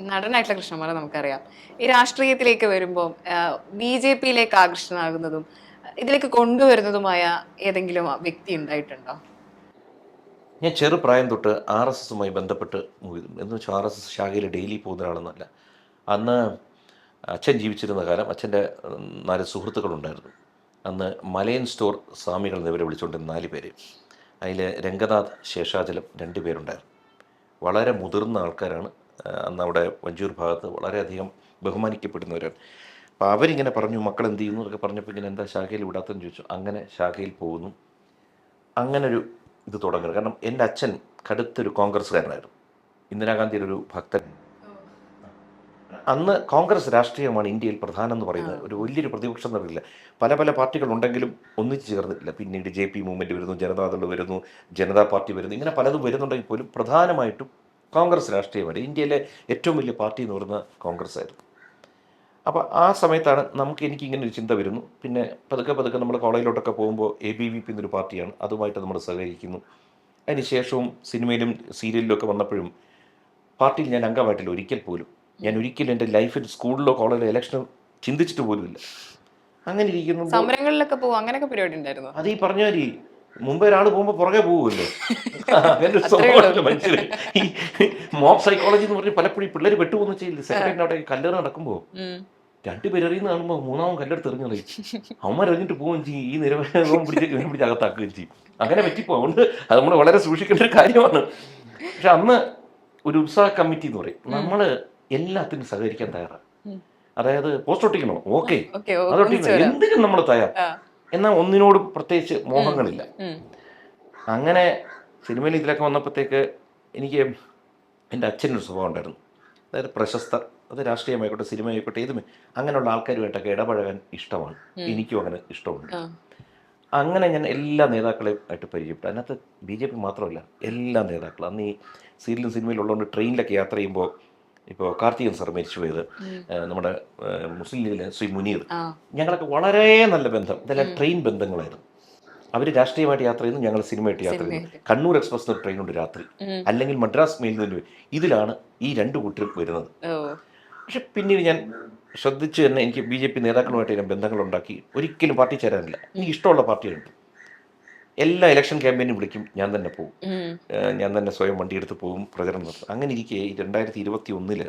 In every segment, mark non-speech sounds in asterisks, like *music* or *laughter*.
നടനായിട്ടുള്ള കൃഷ്ണമാരെ നമുക്കറിയാം. ഈ രാഷ്ട്രീയത്തിലേക്ക് വരുമ്പോൾ ബി ജെ പിയിലേക്ക് ആകർഷണമാകുന്നതും ഇതിലേക്ക് കൊണ്ടുവരുന്നതുമായ ഏതെങ്കിലും വ്യക്തി ഉണ്ടായിട്ടുണ്ടോ? ഞാൻ ചെറുപ്രായം തൊട്ട് ആർ എസ് എസുമായി ബന്ധപ്പെട്ട് എന്ന് വെച്ചാൽ ആർ എസ് എസ് ശാഖയിൽ ഡെയിലി പോകുന്ന ഒരാളെന്നല്ല അന്ന് അച്ഛൻ ജീവിച്ചിരുന്ന കാലം അച്ഛന്റെ നാല് സുഹൃത്തുക്കളുണ്ടായിരുന്നു. അന്ന് മലയൻ സ്റ്റോർ സ്വാമികൾ എന്നിവരെ വിളിച്ചുകൊണ്ടിരുന്ന നാല് പേര്. അതിൽ രംഗനാഥ് ശേഷാചലം രണ്ട് പേരുണ്ടായിരുന്നു. വളരെ മുതിർന്ന ആൾക്കാരാണ് അന്ന് അവിടെ വഞ്ചൂർ ഭാഗത്ത് വളരെയധികം ബഹുമാനിക്കപ്പെടുന്നവരാണ്. അപ്പോൾ അവരിങ്ങനെ പറഞ്ഞു മക്കൾ എന്ത് ചെയ്യുന്നു എന്നൊക്കെ പറഞ്ഞപ്പോൾ ഇങ്ങനെ എന്താ ശാഖയിൽ വിടാത്തെന്ന് ചോദിച്ചു. അങ്ങനെ ശാഖയിൽ പോകുന്നു. അങ്ങനൊരു ഇത് തുടങ്ങുന്നത് കാരണം എന്റെ അച്ഛൻ കടുത്തൊരു കോൺഗ്രസ്സുകാരനായിരുന്നു. ഇന്ദിരാഗാന്ധിയുടെ ഒരു ഭക്തൻ. അന്ന് കോൺഗ്രസ് രാഷ്ട്രീയമാണ് ഇന്ത്യയിൽ പ്രധാനം എന്ന് പറയുന്നത്. ഒരു വലിയൊരു പ്രതിപക്ഷം എന്നറിയില്ല പല പല പാർട്ടികൾ ഉണ്ടെങ്കിലും ഒന്നിച്ചു ചേർന്നിട്ടില്ല. പിന്നീട് ജെ പി മൂവ്മെന്റ് വരുന്നു ജനതാദൾ വരുന്നു ജനതാ പാർട്ടി വരുന്നു ഇങ്ങനെ പലതും വരുന്നുണ്ടെങ്കിൽ പോലും പ്രധാനമായിട്ടും കോൺഗ്രസ് രാഷ്ട്രീയമായിട്ട് ഇന്ത്യയിലെ ഏറ്റവും വലിയ പാർട്ടി എന്ന് പറയുന്നത് കോൺഗ്രസ് ആയിരുന്നു. അപ്പോൾ ആ സമയത്താണ് നമുക്ക് എനിക്ക് ഇങ്ങനെ ഒരു ചിന്ത വരുന്നു. പിന്നെ പതുക്കെ പതുക്കെ നമ്മൾ കോളേജിലോട്ടൊക്കെ പോകുമ്പോൾ എ ബി വി പി എന്നൊരു പാർട്ടിയാണ് അതുമായിട്ട് നമ്മൾ സഹകരിക്കുന്നു. അതിന് ശേഷവും സിനിമയിലും സീരിയലിലും ഒക്കെ വന്നപ്പോഴും പാർട്ടിയിൽ ഞാൻ അംഗമായിട്ടില്ല ഒരിക്കൽ പോലും. ഞാൻ ഒരിക്കലും എന്റെ ലൈഫിൽ സ്കൂളിലോ കോളേജിലോ ഇലക്ഷനോ ചിന്തിച്ചിട്ട് പോലുമില്ല. അങ്ങനെ ഇരിക്കുന്നു സമരങ്ങളിലൊക്കെ പോകും അങ്ങനെയൊക്കെ പരിപാടി ഉണ്ടായിരുന്നു? അത് ഈ പറഞ്ഞ മുമ്പേ ഒരാൾ പോകുമ്പോൾ പുറകെ പോകുമല്ലോ അങ്ങനെ ഒരു സ്വഭാവമല്ല മനുഷ്യർ ഈ മോബ് സൈക്കോളജി എന്ന് പറഞ്ഞ് പലപ്പോഴും പിള്ളേർ വെട്ടുപോകുന്ന ചെയ്യില്ല സെക്രട്ടറിന്റെ അവിടെ കല്ലേറ് നടക്കുമ്പോൾ രണ്ട് എറിയുന്ന കാണുമ്പോൾ മൂന്നാമൻ കല്ലെടുത്ത് എറിഞ്ഞു കളയും. അവന്മാർ എറിഞ്ഞിട്ട് പോവുകയും ചെയ്യും. ഈ നിരവധി പിടിച്ച് ഇവനെ പിടിച്ച് അകത്താക്കുകയും ചെയ്യും. അങ്ങനെ പറ്റിപ്പോ അതുകൊണ്ട് അത് നമ്മൾ വളരെ സൂക്ഷിക്കേണ്ട ഒരു കാര്യമാണ്. പക്ഷെ അന്ന് ഒരു ഉത്സാഹ കമ്മിറ്റി എന്ന് പറയും. നമ്മൾ എല്ലാത്തിനും സഹകരിക്കാൻ തയ്യാറാണ് അതായത് പോസ്റ്റ് ഒട്ടിക്കണോ? ഓക്കെ. അതൊട്ടിക്കണോ അതൊട്ടിക്കണം എന്തിനും നമ്മൾ തയ്യാർ എന്നാൽ ഒന്നിനോട് പ്രത്യേകിച്ച് മോഹങ്ങളില്ല. അങ്ങനെ സിനിമയിൽ ഇതിലൊക്കെ വന്നപ്പോഴത്തേക്ക് എനിക്ക് എന്റെ അച്ഛനൊരു സ്വഭാവം ഉണ്ടായിരുന്നു. അതായത് പ്രശസ്ത അത് രാഷ്ട്രീയമായിക്കോട്ടെ സിനിമയായിക്കോട്ടെ ഏതും അങ്ങനെയുള്ള ആൾക്കാരുമായിട്ടൊക്കെ ഇടപഴകാൻ ഇഷ്ടമാണ്. എനിക്കും അങ്ങനെ ഇഷ്ടമുണ്ട്. അങ്ങനെ ഞാൻ എല്ലാ നേതാക്കളെയും ആയിട്ട് പരിചയപ്പെട്ടു. അതിനകത്ത് ബി ജെ പി മാത്രമല്ല എല്ലാ നേതാക്കളും. അന്ന് ഈ സീരിയലും സിനിമയിലുള്ളതുകൊണ്ട് ട്രെയിനിലൊക്കെ യാത്ര ചെയ്യുമ്പോൾ ഇപ്പോൾ കാർത്തികൻ സാർ മരിച്ചു പോയത് നമ്മുടെ മുസ്ലിം ലീഗിലെ ശ്രീ മുനീർ. ഞങ്ങളൊക്കെ വളരെ നല്ല ബന്ധം. ഇതെല്ലാം ട്രെയിൻ ബന്ധങ്ങളായിരുന്നു. അവർ രാഷ്ട്രീയമായിട്ട് യാത്ര ചെയ്യുന്നു ഞങ്ങൾ സിനിമയായിട്ട് യാത്ര ചെയ്യുന്നു. കണ്ണൂർ എക്സ്പ്രസ് എന്നൊരു ട്രെയിനുണ്ട് രാത്രി. അല്ലെങ്കിൽ മദ്രാസ് മെയിൽ നിന്ന് ഇതിലാണ് ഈ രണ്ട് കൂട്ടരും വരുന്നത്. പക്ഷെ പിന്നീട് ഞാൻ ശ്രദ്ധിച്ച് തന്നെ എനിക്ക് ബി ജെ പി നേതാക്കളുമായിട്ട് ഞാൻ ബന്ധങ്ങളുണ്ടാക്കി ഒരിക്കലും പാർട്ടി ചേരാനില്ല. എനിക്ക് ഇഷ്ടമുള്ള പാർട്ടിയുണ്ട് എല്ലാ ഇലക്ഷൻ ക്യാമ്പയിനും വിളിക്കും. ഞാൻ തന്നെ പോകും ഞാൻ തന്നെ സ്വയം വണ്ടിയെടുത്ത് പോകും പ്രചരണം നടത്തും. അങ്ങനെ ഇരിക്കെ ഈ രണ്ടായിരത്തി ഇരുപത്തി ഒന്നിൽ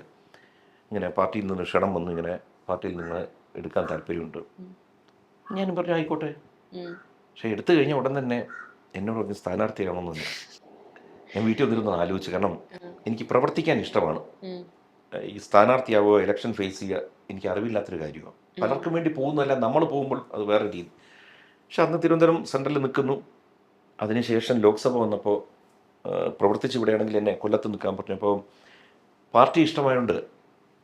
ഇങ്ങനെ പാർട്ടിയിൽ നിന്ന് ക്ഷണം വന്നു. ഇങ്ങനെ പാർട്ടിയിൽ നിന്ന് എടുക്കാൻ താല്പര്യമുണ്ട്. ഞാനും പറഞ്ഞു ആയിക്കോട്ടെ. പക്ഷെ എടുത്തു കഴിഞ്ഞ ഉടൻ തന്നെ എന്നോട് പറഞ്ഞ് സ്ഥാനാർത്ഥിയാണെന്നൊന്നും ഞാൻ വീട്ടിൽ വന്നിരുന്ന് ആലോചിച്ചു. കാരണം എനിക്ക് പ്രവർത്തിക്കാൻ ഇഷ്ടമാണ്. ഈ സ്ഥാനാർത്ഥിയാവുക ഇലക്ഷൻ ഫേസ് ചെയ്യുക എനിക്ക് അറിവില്ലാത്തൊരു കാര്യമാണ് പലർക്കും വേണ്ടി പോകുന്നതല്ല നമ്മൾ പോകുമ്പോൾ അത് വേറെ രീതി. പക്ഷെ അന്ന് തിരുവനന്തപുരം സെൻട്രലിൽ നിൽക്കുന്നു. അതിനുശേഷം ലോക്സഭ വന്നപ്പോൾ പ്രവർത്തിച്ച് ഇവിടെയാണെങ്കിൽ എന്നെ കൊല്ലത്ത് നിൽക്കാൻ പറഞ്ഞപ്പോൾ പാർട്ടി ഇഷ്ടമായതുകൊണ്ട്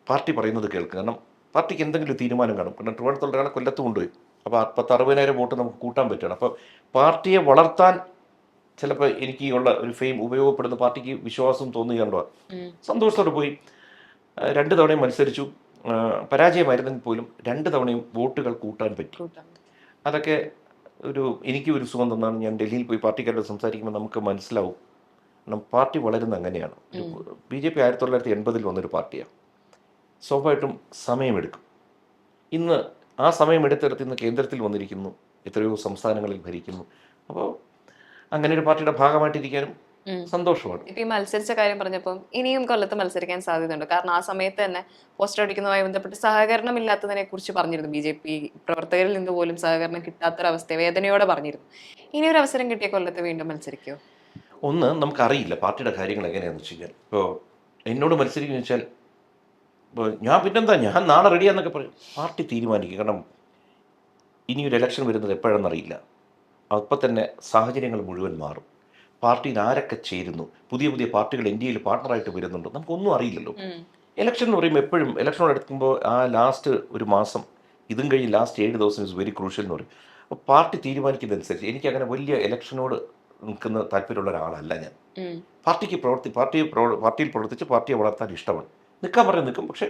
പാർട്ടി പറയുന്നത് കേൾക്കും കാരണം പാർട്ടിക്ക് എന്തെങ്കിലും തീരുമാനം കാണും. കാരണം ട്രിവാൻഡ്രത്തുള്ള ഒരാളെ കൊല്ലത്ത് കൊണ്ടുപോയി. അപ്പോൾ പത്ത് അറുപതിനായിരം വോട്ട് നമുക്ക് കൂട്ടാൻ പറ്റുകയാണ്. അപ്പോൾ പാർട്ടിയെ വളർത്താൻ ചിലപ്പോൾ എനിക്ക് ഉള്ള ഒരു ഫെയിം ഉപയോഗപ്പെടുന്ന പാർട്ടിക്ക് വിശ്വാസം തോന്നുകയുണ്ടോ സന്തോഷത്തോടെ പോയി. രണ്ട് തവണയും മത്സരിച്ചു. പരാജയമായിരുന്നെങ്കിൽ പോലും രണ്ട് തവണയും വോട്ടുകൾ കൂട്ടാൻ പറ്റി. അതൊക്കെ ഒരു എനിക്ക് ഒരു സുഖം തന്നാണ് ഞാൻ ഡൽഹിയിൽ പോയി പാർട്ടിക്കാരോട് സംസാരിക്കുമ്പോൾ നമുക്ക് മനസ്സിലാവും. കാരണം പാർട്ടി വളരുന്ന അങ്ങനെയാണ്. ബി ജെ പി ആയിരത്തി തൊള്ളായിരത്തി എൺപതിൽ വന്നൊരു പാർട്ടിയാണ് സ്വാഭാവികമായിട്ടും സമയമെടുക്കും. ഇന്ന് ആ സമയം എടുത്തെടുത്ത് ഇന്ന് കേന്ദ്രത്തിൽ വന്നിരിക്കുന്നു. എത്രയോ സംസ്ഥാനങ്ങളിൽ ഭരിക്കുന്നു. അപ്പോൾ അങ്ങനെ ഒരു പാർട്ടിയുടെ ഭാഗമായിട്ടിരിക്കാനും. സന്തോഷമാണ്. ഇപ്പൊ ഈ മത്സരിച്ച കാര്യം പറഞ്ഞപ്പോൾ ഇനിയും കൊല്ലത്ത് മത്സരിക്കാൻ സാധ്യതയുണ്ട്. കാരണം ആ സമയത്ത് തന്നെ പോസ്റ്റർ അടിക്കുന്നതുമായി ബന്ധപ്പെട്ട് സഹകരണം ഇല്ലാത്തതിനെ കുറിച്ച് പറഞ്ഞിരുന്നു ബി ജെ പി. പ്രവർത്തകരിൽ നിന്ന് പോലും സഹകരണം കിട്ടാത്തൊരവസ്ഥ വേദനയോടെ പറഞ്ഞിരുന്നു. ഇനി ഒരു അവസരം കിട്ടിയ കൊല്ലത്ത് വീണ്ടും മത്സരിക്കോ? ഒന്ന് നമുക്കറിയില്ല പാർട്ടിയുടെ കാര്യങ്ങൾ എങ്ങനെയാണെന്ന് വെച്ച് കഴിഞ്ഞാൽ. ഇപ്പോൾ എന്നോട് മത്സരിക്കുന്നു വെച്ചാൽ ഞാൻ പിന്നെന്താ ഞാൻ നാളെ റെഡിയാന്നൊക്കെ പറയും. പാർട്ടി തീരുമാനിക്കും. കാരണം ഇനിയൊരു ഇലക്ഷൻ വരുന്നത് എപ്പോഴെന്നറിയില്ല അപ്പം തന്നെ സാഹചര്യങ്ങൾ മുഴുവൻ മാറും. പാർട്ടിയിൽ ആരൊക്കെ ചേരുന്നു? പുതിയ പുതിയ പാർട്ടികൾ ഇന്ത്യയിൽ പാർട്ണറായിട്ട് വരുന്നുണ്ട്? നമുക്കൊന്നും അറിയില്ലല്ലോ. ഇലക്ഷൻ എന്ന് പറയുമ്പോൾ എപ്പോഴും ഇലക്ഷനോട് എടുക്കുമ്പോൾ ആ ലാസ്റ്റ് ഒരു മാസം ഇതും കഴിഞ്ഞ് ലാസ്റ്റ് ഏഴ് ദിവസം ഇസ് വെരി ക്രൂഷ്യൽ എന്ന് പറയും. അപ്പോൾ പാർട്ടി തീരുമാനിക്കുന്നതനുസരിച്ച് എനിക്ക് അങ്ങനെ വലിയ ഇലക്ഷനോട് നിൽക്കുന്ന താല്പര്യമുള്ള ഒരാളല്ല ഞാൻ. പാർട്ടിക്ക് പ്രവർത്തി പാർട്ടി പാർട്ടിയിൽ പ്രവർത്തിച്ച് പാർട്ടിയെ വളർത്താൻ ഇഷ്ടമാണ്. നിൽക്കാൻ പറഞ്ഞ് നിൽക്കും. പക്ഷേ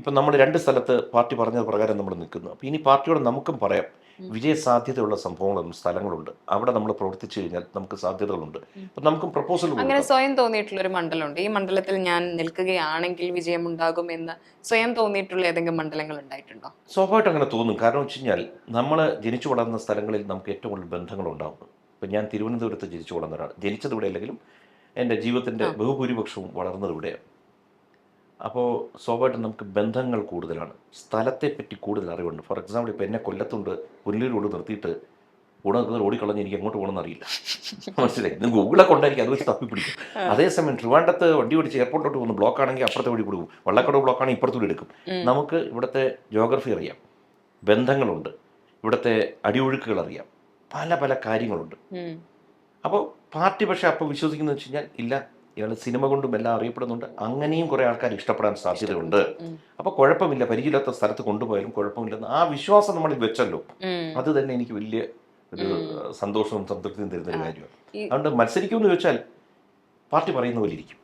ഇപ്പം നമ്മൾ രണ്ട് സ്ഥലത്ത് പാർട്ടി പറഞ്ഞ പ്രകാരം നമ്മൾ നിൽക്കുന്നു. അപ്പോൾ ഇനി പാർട്ടിയോട് നമുക്കും പറയാം. വിജയ സാധ്യതയുള്ള സംഭവങ്ങളും സ്ഥലങ്ങളുണ്ട്. അവിടെ നമ്മൾ പ്രവർത്തിച്ചു കഴിഞ്ഞാൽ നമുക്ക് സാധ്യതകളുണ്ട്. അപ്പം നമുക്കും പ്രപ്പോസൽ അങ്ങനെ സ്വയം തോന്നിയിട്ടുള്ള ഒരു മണ്ഡലമുണ്ട്. ഈ മണ്ഡലത്തിൽ ഞാൻ നിൽക്കുകയാണെങ്കിൽ വിജയം ഉണ്ടാകും എന്ന് സ്വയം തോന്നിയിട്ടുള്ള ഏതെങ്കിലും മണ്ഡലങ്ങൾ ഉണ്ടായിട്ടുണ്ടോ? സ്വാഭാവികമായിട്ട് അങ്ങനെ തോന്നും. കാരണം വെച്ച് കഴിഞ്ഞാൽ നമ്മൾ ജനിച്ചു വളർന്ന സ്ഥലങ്ങളിൽ നമുക്ക് ഏറ്റവും കൂടുതൽ ബന്ധങ്ങളുണ്ടാകും ഇപ്പം ഞാൻ തിരുവനന്തപുരത്ത് ജനിച്ചു വളർന്ന ഒരാൾ ജനിച്ചത് ഇവിടെ അല്ലെങ്കിലും എന്റെ ജീവിതത്തിന്റെ ബഹുഭൂരിപക്ഷവും വളർന്നത് ഇവിടെയാണ്. അപ്പോൾ സ്വാഭാവികമായിട്ടും നമുക്ക് ബന്ധങ്ങൾ കൂടുതലാണ്. സ്ഥലത്തെപ്പറ്റി കൂടുതൽ അറിവുണ്ട്. ഫോർ എക്സാമ്പിൾ ഇപ്പോൾ എന്നെ കൊല്ലത്തുണ്ട്. പുനലൂരോട് നിർത്തിയിട്ട് ഉടനെ ഓടിക്കളഞ്ഞ് എനിക്ക് എങ്ങോട്ട് പോകണമെന്ന് അറിയില്ല. *laughs* മനസ്സിലായി? ഇത് ഗൂഗിളൊക്കെ കൊണ്ടായിരിക്കും അത് വെച്ച് തപ്പിപ്പിടിക്കും. അതേസമയം ട്രിവാണ്ടത്ത് വണ്ടി ഓടിച്ച് എയർപോർട്ടിലോട്ട് പോകുന്ന ബ്ലോക്ക് ആണെങ്കിൽ അപ്പുറത്തെ വഴി കൊടുക്കും. വള്ളക്കടവ് ബ്ലോക്ക് ആണെങ്കിൽ ഇപ്പുറത്തൂടെ എടുക്കും നമുക്ക് ഇവിടുത്തെ ജോഗ്രഫി അറിയാം. ബന്ധങ്ങളുണ്ട്. ഇവിടുത്തെ അടിയൊഴുക്കുകൾ അറിയാം. പല പല കാര്യങ്ങളുണ്ട്. അപ്പോൾ പാർട്ടി പക്ഷേ അപ്പോൾ വിശ്വസിക്കുന്നത് വെച്ച് കഴിഞ്ഞാൽ ഇല്ല. ഇയാൾ സിനിമ കൊണ്ടും എല്ലാം അറിയപ്പെടുന്നുണ്ട്. അങ്ങനെയും കുറേ ആൾക്കാർ ഇഷ്ടപ്പെടാൻ സാധ്യതയുണ്ട്. അപ്പൊ അപ്പോൾ കുഴപ്പമില്ല. പരിചയമില്ലാത്ത സ്ഥലത്ത് കൊണ്ടുപോയാലും കുഴപ്പമില്ലെന്ന് ആ വിശ്വാസം നമ്മളിൽ വെച്ചല്ലോ. അത് തന്നെ എനിക്ക് വലിയ ഒരു സന്തോഷവും സംതൃപ്തിയും തരുന്ന ഒരു കാര്യമാണ്. അതുകൊണ്ട് മത്സരിക്കുമെന്ന് ചോദിച്ചാൽ പാർട്ടി പറയുന്ന പോലെ ഇരിക്കും.